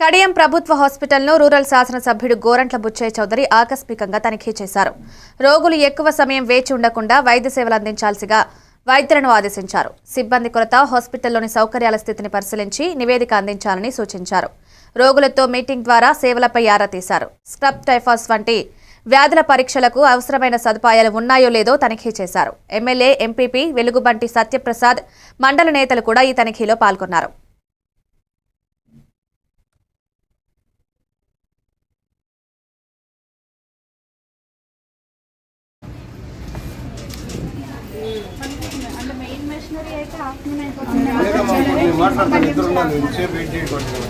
కడియం ప్రభుత్వ హాస్పిటల్ను రూరల్ శాసనసభ్యుడు గోరంట్ల బుచ్చయ్య చౌదరి ఆకస్మికంగా తనిఖీ చేశారు. రోగులు ఎక్కువ సమయం వేచి ఉండకుండా వైద్య సేవలు అందించాల్సిగా వైద్యులను ఆదేశించారు. సిబ్బంది కొరత హాస్పిటల్లోని సౌకర్యాల స్థితిని పరిశీలించి నివేదిక అందించాలని సూచించారు. రోగులతో మీటింగ్ ద్వారా సేవలపై ఆరా తీశారు. స్క్రబ్ టైఫాస్ వంటి వ్యాధుల పరీక్షలకు అవసరమైన సదుపాయాలు ఉన్నాయో లేదో తనిఖీ చేశారు. ఎమ్మెల్యే ఎంపీపీ వెలుగుబంటి సత్యప్రసాద్ మండల నేతలు కూడా ఈ తనిఖీలో పాల్గొన్నారు లేదమ్మా ఇప్పుడు నేను మాట్లాడతాను ఇద్దరు ఉన్నాను ఇంతసేపు వెయిట్ చేయకూడదు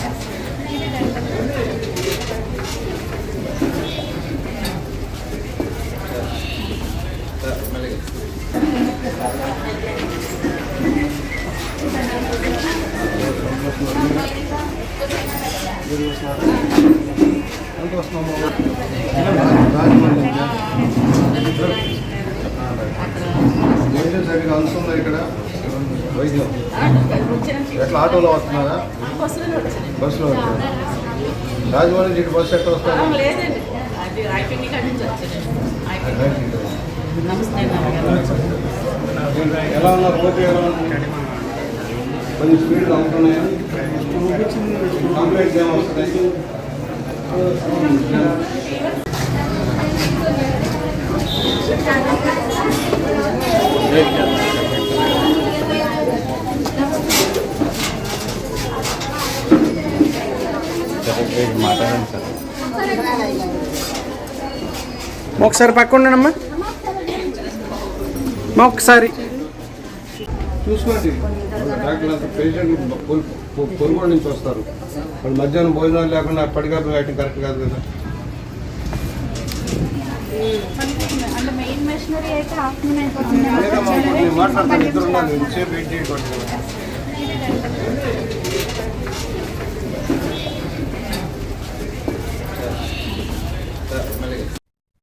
ఎంత వస్తున్నాము ఏంటో సరిగా అందుతుందా ఇక్కడ? వైద్యం ఎట్లా ఆటోలో వస్తున్నారా? బస్సులో వచ్చారా? నుంచి ఇటు బస్సు ఎట్లా వస్తారు ఎలా ఉన్నారు? పోతే ఎలా ఉన్నారు? కొంచెం స్పీడ్ అవుతున్నాయా కంప్లైంట్స్ ఏమి వస్తున్నాయి ఒకసారి పక్క ఉండనమ్మా. మా ఒకసారి. చూసుకోండి. డాక్టర్ అంతా పేషెంట్ పొరుగుడు నుంచి వస్తారు. వాళ్ళు మధ్యాహ్నం భోజనాలు లేకుండా పడిగాపు వేయటం కరెక్ట్ కాదు కదా. మాట్లాడతాను ఇద్దరు ఉన్నాను వెయిట్ చేయకూడదు.